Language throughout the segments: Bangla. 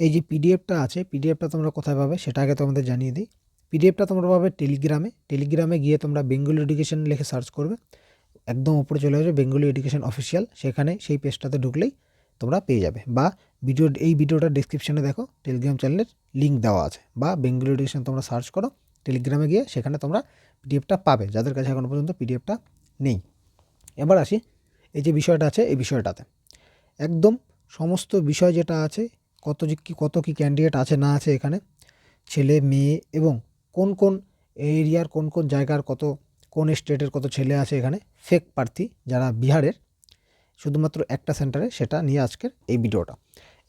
এই যে পিডিএফটা আছে পিডিএফটা তোমরা কোথায় পাবে সেটা আগে তোমাদের জানিয়ে দিই। পিডিএফটা তোমরা পাবে টেলিগ্রামে টেলিগ্রামে গিয়ে তোমরা বেঙ্গলি এডুকেশন লিখে সার্চ করবে। একদম উপরে চলে আসবে বেঙ্গলি এডুকেশন অফিসিয়াল সেখানে সেই পেজটাতে ঢুকলেই তোমরা পেয়ে যাবে। বা ভিডিও এই ভিডিওটার ডিসক্রিপশনে দেখো টেলিগ্রাম চ্যানেলের লিঙ্ক দেওয়া আছে। বা বেঙ্গলি এডুকেশন তোমরা সার্চ করো টেলিগ্রামে গিয়ে সেখানে তোমরা পিডিএফটা পাবে। যাদের কাছে এখনও পর্যন্ত পিডিএফটা নেই। এবার আসি, এই যে বিষয়টা আছে, এই বিষয়টাতে। একদম সমস্ত বিষয় যেটা আছে কত যে কি, কত কি ক্যান্ডিডেট আছে, না আছে এখানে, ছেলে, মেয়ে এবং কোন কোন এরিয়ার কোন কোন জায়গার কত, কোন স্টেটের কত ছেলে আছে এখানে ফেক প্রার্থী যারা বিহারের, শুধুমাত্র একটা সেন্টারে সেটা নিয়ে আজকের এই ভিডিওটা।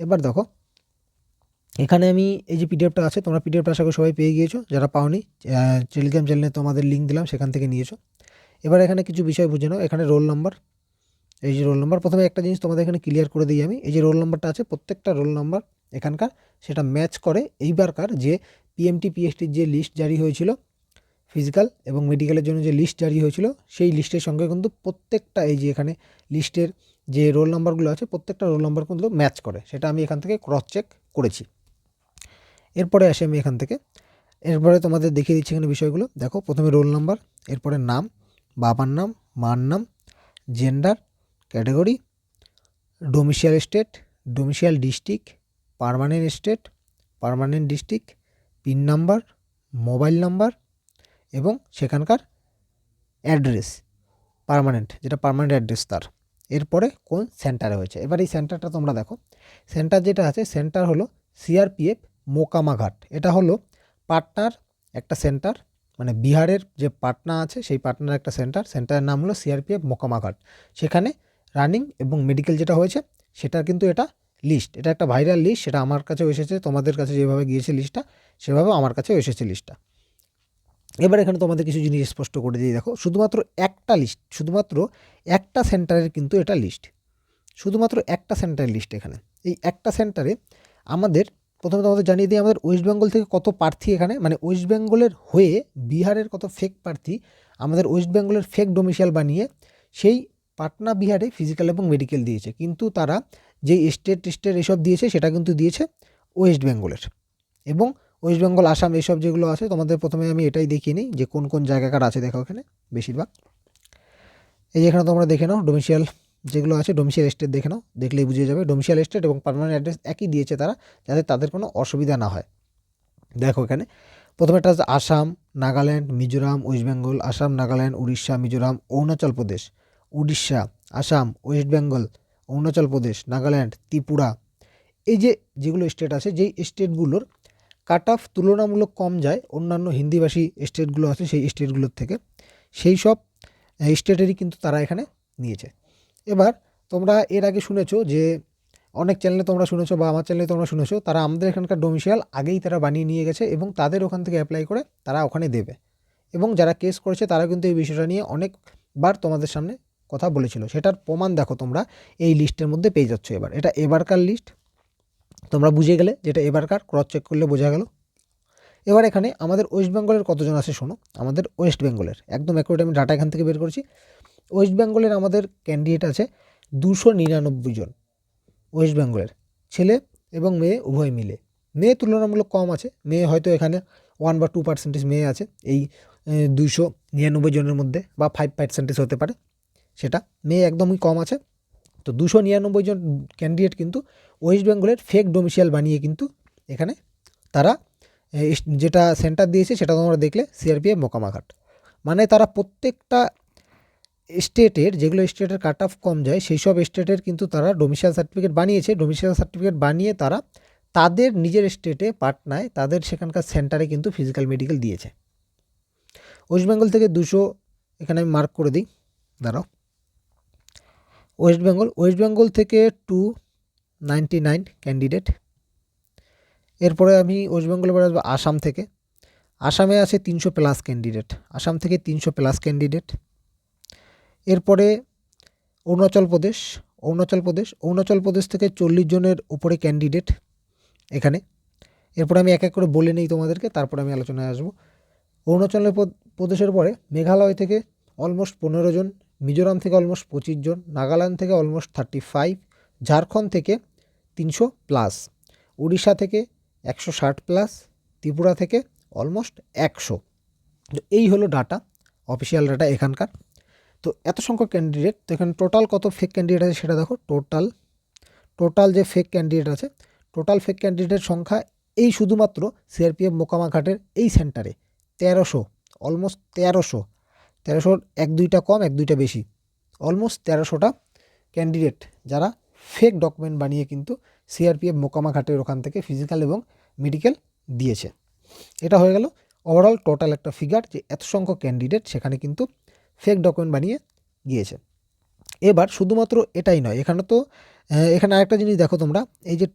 এবার দেখো, এখানে আমি এই যে পিডিএফটা আছে, তোমরা পিডিএফটা আশা করি সবাই পেয়ে গিয়েছো, যারা পাওনি টেলিগ্রাম চ্যানেলে তোমাদের লিঙ্ক দিলাম, সেখান থেকে নিয়েছো। এবার এখানে কিছু বিষয় বুঝে নাও, এখানে রোল নাম্বার এই যে রোল নাম্বার প্রথমে একটা জিনিস তোমাদের এখানে ক্লিয়ার করে দিই আমি। এই যে রোল নাম্বারটা আছে, প্রত্যেকটা রোল নাম্বার এখানকার, সেটা ম্যাচ করে এইবারকার যে পিএমটি পিএসটির যে লিস্ট জারি হয়েছিল ফিজিক্যাল এবং মেডিকেলের জন্য যে লিস্ট জারি হয়েছিল, সেই লিস্টের সঙ্গে কিন্তু প্রত্যেকটা এই যে এখানে লিস্টের যে রোল নাম্বারগুলো আছে, প্রত্যেকটা রোল নাম্বার কিন্তু ম্যাচ করে। সেটা আমি এখান থেকে ক্রস চেক করেছি। এরপরে আসি আমি এখান থেকে। এরপরে তোমাদের দেখিয়ে দিচ্ছি এখানে বিষয়গুলো। দেখো, প্রথমে রোল নাম্বার এরপরে নাম, বাবার নাম, মার নাম gender category, domicile state, domicile district, permanent state, permanent district, pin number, mobile number এবং সেখানকার অ্যাড্রেস, পারমানেন্ট, যেটা পারমানেন্ট অ্যাড্রেস তার। এরপরে কোন সেন্টারে হয়েছে? এবার এই সেন্টারটা তোমরা দেখো। সেন্টার যেটা আছে, সেন্টার হলো সিআরপিএফ মোকামাঘাট এটা হলো পাটনার একটা সেন্টার মানে বিহারের যে পাটনা আছে, সেই পাটনার একটা সেন্টার। সেন্টারের নাম হলো সিআরপিএফ মোকামাঘাট সেখানে রানিং এবং মেডিকেল যেটা হয়েছে, সেটার কিন্তু এটা লিস্ট এটা একটা ভাইরাল লিস্ট সেটা আমার কাছেও এসেছে, তোমাদের কাছে যেভাবে গিয়েছে লিস্টটা সেভাবে আমার কাছেও এসেছে লিস্টটা এবার এখানে তোমাদের কিছু জিনিস স্পষ্ট করে দিয়ে দেখো, শুধুমাত্র একটা লিস্ট শুধুমাত্র একটা সেন্টারের কিন্তু এটা লিস্ট শুধুমাত্র একটা সেন্টারের লিস্ট এখানে। এই একটা সেন্টারে আমাদের, প্রথমে তোমাদের জানিয়ে দিই, আমাদের ওয়েস্ট বেঙ্গল থেকে কত প্রার্থী এখানে মানে ওয়েস্ট বেঙ্গলের হয়ে বিহারের কত ফেক প্রার্থী, আমাদের ওয়েস্ট বেঙ্গলের ফেক ডোমিশিয়াল বানিয়ে সেই পাটনা, বিহারে ফিজিক্যাল এবং মেডিকেল দিয়েছে। কিন্তু তারা যে স্টেট টেস্টের এসব দিয়েছে, সেটা কিন্তু দিয়েছে ওয়েস্ট বেঙ্গলের এবং ওয়েস্ট বেঙ্গল আসাম এসব যেগুলো আছে, তোমাদের প্রথমে আমি এটাই দেখিয়ে নিই যে কোন কোন জায়গাকার আছে, দেখো এখানে, বেশিরভাগ। এই যে এখানে তোমরা দেখে নাও ডোমিসিয়াল যেগুলো আছে ডোমিসিয়াল স্টেট দেখে নাও, দেখলেই বুঝে যাবে। ডোমিসিয়াল স্টেট এবং পারমানেন্ট অ্যাড্রেস একই দিয়েছে তারা, যাতে তাদের কোনো অসুবিধা না হয়। দেখো এখানে, প্রথমে একটা Assam Nagaland Mizoram West Bengal Assam Nagaland Orissa Mizoram Arunachal Pradesh Orissa, Assam, West Bengal, Arunachal Pradesh, Nagaland, Tripura. এই যে যেগুলো স্টেট আছে, যেই স্টেটগুলোর কাট অফ তুলনামূলক কম যায়, অন্যান্য হিন্দিভাষী স্টেটগুলো আছে সেই স্টেটগুলোর থেকে, সেই সব স্টেটেরই কিন্তু তারা এখানে নিয়েছে। এবার তোমরা এর আগে শুনেছো যে, অনেক চ্যানেলে তোমরা শুনেছো বা আমার চ্যানেলে তোমরা শুনেছো, তারা আমাদের এখানকার ডোমিসিয়াল আগেই তারা বানিয়ে নিয়ে গেছে এবং তাদের ওখান থেকে অ্যাপ্লাই করে তারা ওখানে দেবে। এবং যারা কেস করেছে তারা কিন্তু এই বিষয়টা নিয়ে অনেকবার তোমাদের সামনে কথা বলেছিল, সেটার প্রমাণ দেখো তোমরা, এই লিস্টের মধ্যে পেয়ে যাচ্ছ এবার। এটা এবারকার লিস্ট, তোমরা বুঝে গেলে যেটা এবারকার ক্রস চেক করলে বোঝা গেল। এবার এখানে আমাদের ওয়েস্ট বেঙ্গলের কতজন আছে শোনো? আমাদের ওয়েস্ট বেঙ্গলের একদম অ্যাকুরেট আমি ডাটা এখান থেকে বের করেছি। ওয়েস্ট বেঙ্গলের আমাদের ক্যান্ডিডেট আছে দুশো নিরানব্বই জন ওয়েস্ট বেঙ্গলের ছেলে এবং মেয়ে উভয় মিলে। মেয়ে তুলনামূলক কম আছে, মেয়ে হয়তো এখানে ওয়ান বা টু পার্সেন্টেজ মেয়ে আছে, এই দুইশো নিরানব্বই জনের মধ্যে বা ফাইভ পার্সেন্টেজ হতে পারে। সেটা। মেয়ে একদমই কম আছে। তো দুশো নিরানব্বই জন ক্যান্ডিডেট কিন্তু ওয়েস্ট বেঙ্গলের ফেক ডোমিসিয়াল বানিয়ে কিন্তু এখানে তারা যেটা সেন্টার দিয়েছে সেটা তোমরা দেখলে সিআরপিএফ মোকামাঘাট মানে তারা প্রত্যেকটা স্টেটের যেগুলো স্টেটের কাট অফ কম যায় সেই সব স্টেটের কিন্তু তারা ডোমিসিয়াল সার্টিফিকেট বানিয়েছে। ডোমিসিয়াল সার্টিফিকেট বানিয়ে তারা তাদের নিজের স্টেটে পাটনায়, তাদের সেখানকার সেন্টারে কিন্তু ফিজিক্যাল মেডিকেল দিয়েছে। ওয়েস্ট বেঙ্গল থেকে দুশো, এখানে আমি মার্ক করে দিই, দাঁড়াও। ওয়েস্ট বেঙ্গল ওয়েস্ট বেঙ্গল থেকে টু নাইনটি নাইন ক্যান্ডিডেট এরপরে আমি ওয়েস্ট বেঙ্গল এবার আসব আসাম থেকে। আসামে আছে তিনশো প্লাস ক্যান্ডিডেট আসাম থেকে তিনশো প্লাস ক্যান্ডিডেট এরপরে অরুণাচল প্রদেশ অরুণাচল প্রদেশ অরুণাচল প্রদেশ থেকে চল্লিশ জনের উপরে ক্যান্ডিডেট এখানে। এরপরে আমি এক এক করে বলে নিই তোমাদেরকে, তারপরে আমি আলোচনায় আসব। অরুণাচল প্রদেশের পরে মেঘালয় থেকে অলমোস্ট পনেরো জন মিজোরাম থেকে অলমোস্ট পঁচিশ জন, নাগাল্যান্ড থেকে অলমোস্ট থার্টি ফাইভ ঝাড়খণ্ড থেকে তিনশো প্লাস উড়িষ্যা থেকে একশো ষাট প্লাস ত্রিপুরা থেকে অলমোস্ট একশো। এই হলো ডাটা অফিসিয়াল ডাটা এখানকার। তো এত সংখ্যক ক্যান্ডিডেট তো এখানে টোটাল কত ফেক ক্যান্ডিডেট আছে সেটা দেখো টোটাল টোটাল যে ফেক ক্যান্ডিডেট আছে টোটাল ফেক ক্যান্ডিডেটের সংখ্যা এই শুধুমাত্র সিআরপিএফ মোকামাঘাটের এই সেন্টারে তেরোশো অলমোস্ট তেরোশো। তেরোশোর এক দুইটা কম, এক দুইটা বেশি। অলমোস্ট তেরোশোটা ক্যান্ডিডেট যারা ফেক ডকুমেন্ট বানিয়ে কিন্তু সিআরপিএফ মোকামাঘাটের ওখান থেকে ফিজিক্যাল এবং মেডিকেল দিয়েছে। এটা হয়ে গেল ওভারঅল টোটাল একটা ফিগার যে এত সংখ্যক ক্যান্ডিডেট সেখানে কিন্তু ফেক ডকুমেন্ট বানিয়ে গিয়েছে এবার শুধুমাত্র এটাই নয়, এখানে তো এখানে আরেকটা জিনিস দেখো তোমরা, এই যে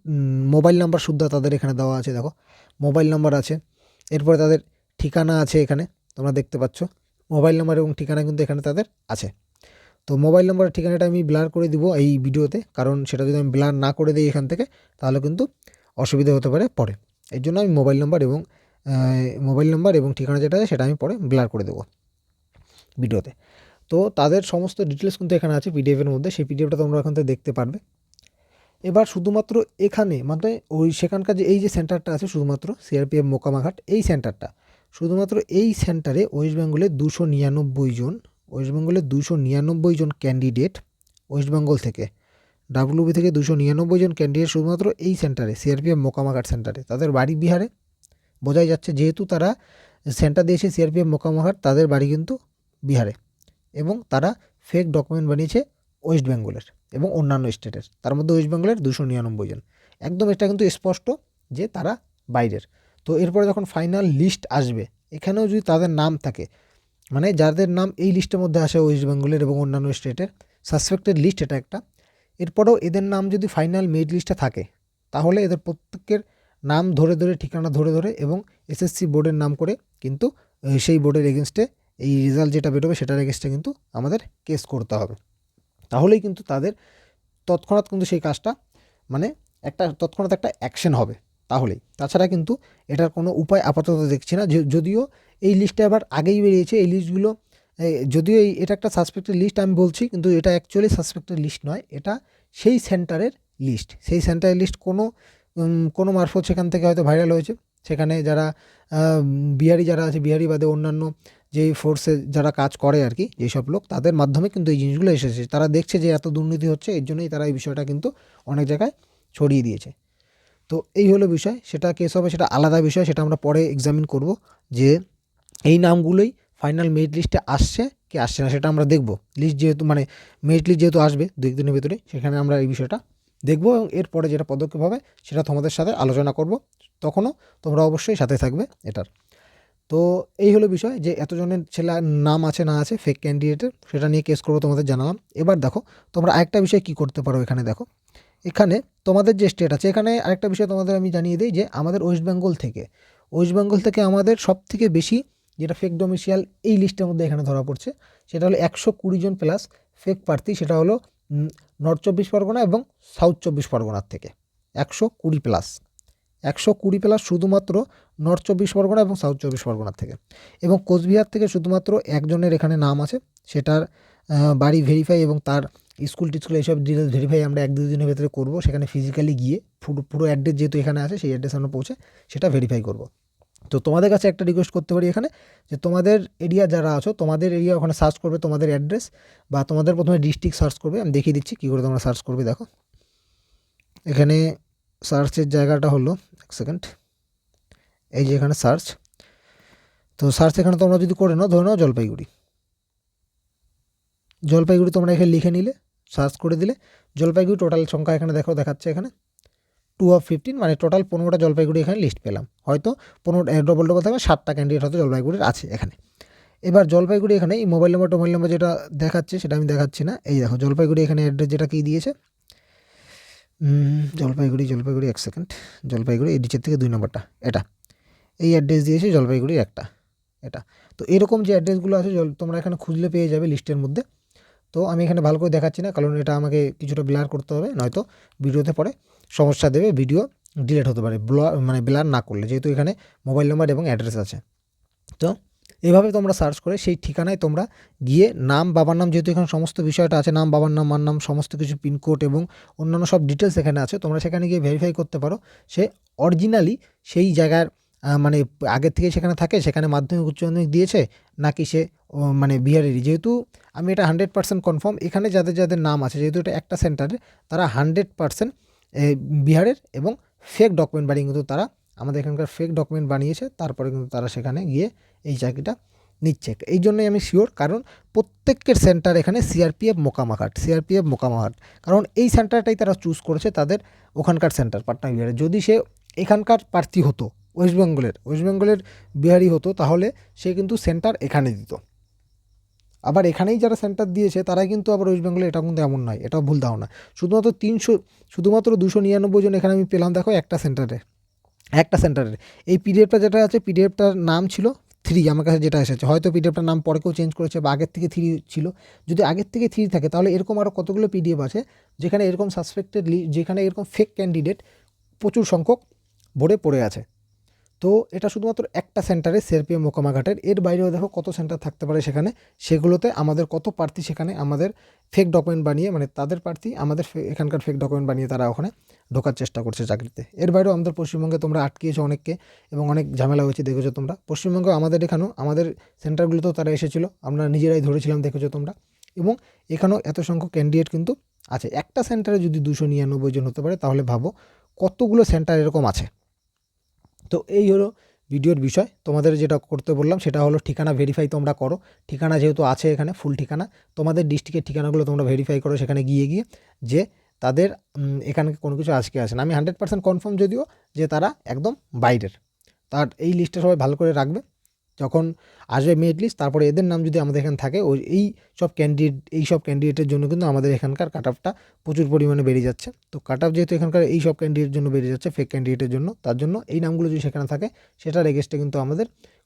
মোবাইল নাম্বার শুদ্ধ তাদের এখানে দেওয়া আছে দেখো। মোবাইল নাম্বার আছে, এরপরে তাদের ঠিকানা আছে এখানে, তোমরা দেখতে পাচ্ছ। মোবাইল নাম্বার এবং ঠিকানা কিন্তু এখানে তাদের আছে। তো মোবাইল নাম্বারের ঠিকানাটা আমি ব্লার করে দিব এই ভিডিওতে, কারণ সেটা যদি আমি ব্লার না করে দিই এখান থেকে, তাহলে কিন্তু অসুবিধা হতে পারে পরে। এর জন্য আমি মোবাইল নাম্বার এবং মোবাইল নাম্বার এবং ঠিকানা যেটা আছে সেটা আমি পরে ব্লার করে দেবো ভিডিওতে। তো তাদের সমস্ত ডিটেলস কিন্তু এখানে আছে পিডিএফের মধ্যে, সেই পিডিএফটা তোমরা এখান থেকে দেখতে পারবে। এবার শুধুমাত্র এখানে মানে ওই সেখানকার যে, এই যে সেন্টারটা আছে, শুধুমাত্র সিআরপিএফ মোকামাঘাট এই সেন্টারটা শুধুমাত্র এই সেন্টারে ওয়েস্ট বেঙ্গলে দুশো নিরানব্বই জন, ওয়েস্ট বেঙ্গলের দুশো নিরানব্বই জন ক্যান্ডিডেট ওয়েস্ট বেঙ্গল থেকে। ডাব্লিউবি থেকে দুশো নিরানব্বই জন ক্যান্ডিডেট শুধুমাত্র এই সেন্টারে সিআরপিএফ মোকামাঘাট সেন্টারে। তাদের বাড়ি বিহারে। বোঝাই যাচ্ছে যেহেতু তারা সেন্টার দিয়েছে সিআরপিএফ মোকামাঘাট তাদের বাড়ি কিন্তু বিহারে। এবং তারা ফেক ডকুমেন্ট বানিয়েছে ওয়েস্ট বেঙ্গলের এবং অন্যান্য স্টেটের। তার মধ্যে ওয়েস্ট বেঙ্গলের দুশো নিরানব্বই জন। একদম এটা কিন্তু স্পষ্ট যে তারা বাইরের। তো এরপরে যখন ফাইনাল লিস্ট আসবে, এখানেও যদি তাদের নাম থাকে মানে যাদের নাম এই লিস্টের মধ্যে আসে ওয়েস্ট বেঙ্গলের এবং অন্যান্য স্টেটের সাসপেক্টেড লিস্ট এটা একটা। এরপরেও এদের নাম যদি ফাইনাল মেরিট লিস্টে থাকে, তাহলে এদের প্রত্যেকের নাম ধরে ধরে, ঠিকানা ধরে ধরে এবং এসএসসি বোর্ডের নাম করে কিন্তু সেই বোর্ডের এগেনস্টে এই রেজাল্ট যেটা বেরোবে সেটার এগেনস্টে কিন্তু আমাদের কেস করতে হবে। তাহলেই কিন্তু তাদের তৎক্ষণাৎ কিন্তু সেই কাজটা মানে একটা তৎক্ষণাৎ একটা অ্যাকশন হবে। তাহলেই। তাছাড়া কিন্তু এটার কোনো উপায় আপাতত দেখছি না। যদিও এই লিস্টে আবার আগেই বেরিয়েছে, এই লিস্টগুলো যদিও এই, এটা একটা সাসপেক্টেড লিস্ট আমি বলছি, কিন্তু এটা অ্যাকচুয়ালি সাসপেক্টেড লিস্ট নয়, এটা সেই সেন্টারের লিস্ট সেই সেন্টারের লিস্ট কোনো কোনো মারফত সেখান থেকে হয়তো ভাইরাল হয়েছে। সেখানে যারা বিহারি যারা আছে, বিহারি বাদে অন্যান্য যেই ফোর্সে যারা কাজ করে আর কি, যেসব লোক, তাদের মাধ্যমে কিন্তু এই জিনিসগুলো এসেছে। তারা দেখছে যে এত দুর্নীতি হচ্ছে, এর জন্যই তারা এই বিষয়টা কিন্তু অনেক জায়গায় ছড়িয়ে দিয়েছে। তো এই হলো বিষয়। সেটা কেস হবে, সেটা আলাদা বিষয়, সেটা আমরা পরে এক্সামিন করব যে এই নামগুলোই ফাইনাল মেরিট লিস্টে আসছে কি আসছে না, সেটা আমরা দেখব। লিস্ট যেহেতু মানে মেরিট লিস্ট যেহেতু আসবে দু একদিনের ভিতরে, সেখানে আমরা এই বিষয়টা দেখব এবং এরপরে যেটা পদক্ষেপ হবে সেটা তোমাদের সাথে আলোচনা করব। তখনও তোমরা অবশ্যই সাথে থাকবে এটার। তো এই হলো বিষয় যে এতজনের ছেলে নাম আছে না আছে ফেক ক্যান্ডিডেটের সেটা নিয়ে কেস করব তোমাদের জানালাম। এবার দেখো, তোমরা আরেকটা বিষয় কি করতে পারো এখানে দেখো। এখানে তোমাদের যে স্টেট আছে, এখানে আরেকটা বিষয় তোমাদের আমি জানিয়ে দিই যে আমাদের ওয়েস্ট বেঙ্গল থেকে ওয়েস্ট বেঙ্গল থেকে আমাদের সব থেকে বেশি যেটা ফেক ডোমিসিয়াল এই লিস্টের মধ্যে এখানে ধরা পড়ছে, সেটা হলো একশো কুড়ি জন প্লাস ফেক প্রার্থী, সেটা হলো নর্থ চব্বিশ পরগনা এবং সাউথ চব্বিশ পরগনার থেকে, একশো কুড়ি প্লাস একশো কুড়ি প্লাস শুধুমাত্র নর্থ চব্বিশ পরগনা এবং সাউথ চব্বিশ পরগনার থেকে, এবং কোচবিহার থেকে শুধুমাত্র একজনের এখানে নাম আছে, সেটার বাড়ি ভেরিফাই এবং তার স্কুল টিস্কুল এইসব ডিটেলস ভেরিফাই আমরা এক দুই দিনের ভেতরে করব। সেখানে ফিজিক্যালি গিয়ে পুরো পুরো অ্যাড্রেস যেহেতু এখানে আছে, সেই অ্যাড্রেস আমরা পৌঁছে সেটা ভেরিফাই করব। তো তোমাদের কাছে একটা রিকোয়েস্ট করতে পারি এখানে, যে তোমাদের এরিয়া যারা আছো, তোমাদের এরিয়া ওখানে সার্চ করবে তোমাদের অ্যাড্রেস বা তোমাদের প্রথমে ডিস্ট্রিক্ট সার্চ করবে। আমি দেখিয়ে দিচ্ছি কী করে তোমরা সার্চ করবে, দেখো। এখানে সার্চের জায়গাটা হলো, এক সেকেন্ড এই যে এখানে সার্চ তো সার্চ এখানে তোমরা যদি করে নাও, ধরে নাও জলপাইগুড়ি। জলপাইগুড়ি তোমরা এখানে লিখে নিলে সার্চ করে দিলে। জলপাইগুড়ি টোটাল সংখ্যা এখানে দেখো, দেখাচ্ছে এখানে। টু অফ ফিফটিন মানে টোটাল পনেরোটা জলপাইগুড়ি এখানে লিস্ট পেলাম। হয়তো পনেরো ডবল ডবল থাকবে, সাতটা ক্যান্ডিডেট হয়তো জলপাইগুড়ির আছে এখানে। এবার জলপাইগুড়ি এখানে, এই মোবাইল নম্বর টোবাইল নাম্বার যেটা দেখাচ্ছে, সেটা আমি দেখাচ্ছি না। এই দেখো, জলপাইগুড়ি এখানে অ্যাড্রেস যেটা কী দিয়েছে? জলপাইগুড়ি জলপাইগুড়ি এক সেকেন্ড জলপাইগুড়ি এই নিচের থেকে দুই নম্বরটা, এটা। এই অ্যাড্রেস দিয়েছে জলপাইগুড়ির একটা, এটা। তো এরকম যে অ্যাড্রেসগুলো আছে, জল, তোমরা এখানে খুঁজলে পেয়ে যাবে লিস্টের মধ্যে। তো আমি এখানে ভালো করে দেখাচ্ছি না, কারণ এটা আমাকে কিছুটা ব্লার করতে হবে, নয়তো ভিডিওতে পরে সমস্যা দেবে ভিডিও ডিলিট হতে পারে ব্লার মানে ব্লার না করলে, যেহেতু এখানে মোবাইল নাম্বার এবং অ্যাড্রেস আছে। তো এভাবে তোমরা সার্চ করে সেই ঠিকানায় তোমরা গিয়ে নাম, বাবার নাম, যেহেতু এখানে সমস্ত বিষয়টা আছে, নাম, বাবার নাম, মার নাম, সমস্ত কিছু পিনকোড এবং অন্যান্য সব ডিটেলস এখানে আছে, তোমরা সেখানে গিয়ে ভেরিফাই করতে পারো, সে অরিজিনালি সেই জায়গার মানে আগের থেকে সেখানে থাকে, সেখানে মাধ্যমিক, উচ্চ মাধ্যমিক দিয়েছে, নাকি সে মানে বিহারেরই। যেহেতু আমি এটা হান্ড্রেড পার্সেন্ট কনফার্ম, এখানে যাদের যাদের নাম আছে, যেহেতু এটা একটা সেন্টারে, তারা হান্ড্রেড পার্সেন্ট বিহারের এবং ফেক ডকুমেন্ট বানিয়ে কিন্তু তারা আমাদের এখানকার ফেক ডকুমেন্ট বানিয়েছে, তারপরে কিন্তু তারা সেখানে গিয়ে এই চাকরিটা নিচ্ছে। এই জন্যই আমি শিওর কারণ প্রত্যেকের সেন্টার এখানে সিআরপিএফ মোকামাঘাট সিআরপিএফ মোকামাঘাট কারণ এই সেন্টারটাই তারা চুজ করেছে তাদের ওখানকার সেন্টার, পাটনা বিহারে। যদি সে এখানকার প্রার্থী হতো, ওয়েস্ট বেঙ্গলের ওয়েস্ট বেঙ্গলের বিহারি হতো, তাহলে সে কিন্তু সেন্টার এখানে দিত। আবার এখানেই যারা সেন্টার দিয়েছে, তারাই কিন্তু আবার ওয়েস্ট বেঙ্গলে এটা কিন্তু এমন নয়, এটাও ভুল ধারণা। শুধুমাত্র তিনশো, শুধুমাত্র দুশো নিরানব্বই জন এখানে আমি পেলাম, দেখো একটা সেন্টারে একটা সেন্টারের এই পিডিএফটা যেটা আছে পিডিএফটার নাম ছিল থ্রি আমার কাছে যেটা এসেছে। হয়তো পিডিএফটার নাম পরে কেউ চেঞ্জ করেছে বা আগের থেকে থ্রি ছিল। যদি আগের থেকে থ্রি থাকে, তাহলে এরকম আরও কতগুলো পিডিএফ আছে, যেখানে এরকম সাসপেক্টেড যেখানে এরকম ফেক ক্যান্ডিডেট প্রচুর সংখ্যক বোর্ডে পড়ে আছে। তো এটা শুধুমাত্র একটা সেন্টারে সিআরপিএম মোকামাঘাটের এর বাইরেও দেখো কত সেন্টার থাকতে পারে সেখানে। সেগুলোতে আমাদের কত প্রার্থী সেখানে আমাদের ফেক ডকুমেন্ট বানিয়ে মানে তাদের প্রার্থী, আমাদের এখানকার ফেক ডকুমেন্ট বানিয়ে তারা ওখানে ঢোকার চেষ্টা করছে চাকরিতে। এর বাইরেও আমাদের পশ্চিমবঙ্গে তোমরা আটকিয়েছো অনেককে এবং অনেক ঝামেলা হয়েছে, দেখেছ তোমরা। পশ্চিমবঙ্গে আমাদের এখানেও আমাদের সেন্টারগুলোতেও তারা এসেছিল। আমরা নিজেরাই ধরেছিলাম, দেখেছ তোমরা। এবং এখানেও এত সংখ্যক ক্যান্ডিডেট কিন্তু আছে। একটা সেন্টারে যদি দুশো নিরানব্বই জন হতে পারে, তাহলে ভাবো কতগুলো সেন্টার এরকম আছে। তো এই হলো ভিডিওর বিষয়। তোমাদের যেটা করতে বললাম সেটা হলো ঠিকানা ভেরিফাই তোমরা করো। ঠিকানা যেহেতু আছে এখানে ফুল ঠিকানা, তোমাদের ডিস্ট্রিক্টের ঠিকানাগুলো তোমরা ভেরিফাই করো সেখানে গিয়ে গিয়ে যে তাদের এখানে কোনো কিছু আজকে আসে না। আমি হান্ড্রেড পার্সেন্ট কনফার্ম যদিও যে তারা একদম বাইরের। তার এই লিস্টটা সবাই ভালো করে রাখবে। যখন আসবে মেরিট লিস্ট তারপরে এদের নাম যদি আমাদের এখানে থাকে, ওই, এই সব ক্যান্ডিডেট এই সব ক্যান্ডিডেটের জন্য কিন্তু আমাদের এখানকার কাট অফটা প্রচুর পরিমাণে বেড়ে যাচ্ছে। তো কাট অফ যেহেতু এখানকার এই সব ক্যান্ডিডেটের জন্য বেড়ে যাচ্ছে ফেক ক্যান্ডিডেটের জন্য, তার জন্য এই নামগুলো যদি সেখানে থাকে, সেটার এগেস্টে কিন্তু আমাদের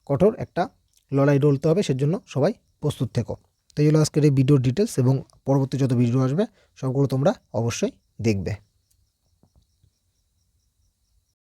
কঠোর একটা লড়াই ডলতে হবে, সেজন্য সবাই প্রস্তুত থেকো। তো এই হলো আজকের এই ভিডিওর ডিটেলস এবং পরবর্তী যত ভিডিও আসবে, সবগুলো তোমরা অবশ্যই দেখবে।